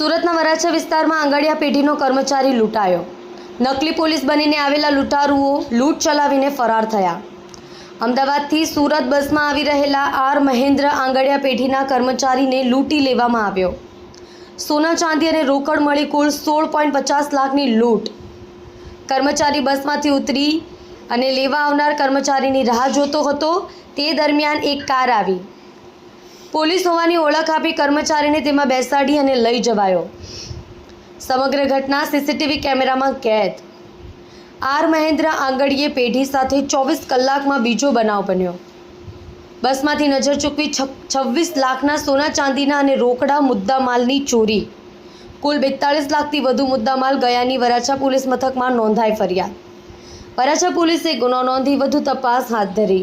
સુરતના વરાછા વિસ્તારમાં આંગડિયા પેઢીનો કર્મચારી લૂંટાયો. નકલી પોલીસ બનીને આવેલા લૂંટારુઓ લૂંટ ચલાવીને ફરાર થયા. અમદાવાદથી સુરત બસમાં આવી રહેલા આર મહેન્દ્ર આંગડિયા પેઢીના કર્મચારીને લૂંટી લેવામાં આવ્યો. સોના ચાંદી અને રોકડ મળી કુલ સોળ પોઈન્ટ પચાસ લાખની લૂંટ. કર્મચારી બસમાંથી ઉતરી અને લેવા આવનાર કર્મચારીની રાહ જોતો હતો. તે દરમિયાન એક કાર આવી. પોલીસ હોવાની ઓળખ આપી કર્મચારીને તેમાં બેસાડી અને લઈ જવાયો. સમગ્ર ઘટના સીસીટીવી કેમેરામાં કેદ. આર મહેન્દ્ર આંગડીએ પેઢી સાથે ચોવીસ કલાકમાં બીજો બનાવ બન્યો. બસમાંથી નજર ચૂકવી છવ્વીસ લાખના સોના ચાંદીના અને રોકડા મુદ્દામાલની ચોરી. કુલ બેતાળીસ લાખથી વધુ મુદ્દામાલ ગયાની વરાછા પોલીસ મથકમાં નોંધાઈ ફરિયાદ. વરાછા પોલીસે ગુનો નોંધી વધુ તપાસ હાથ ધરી.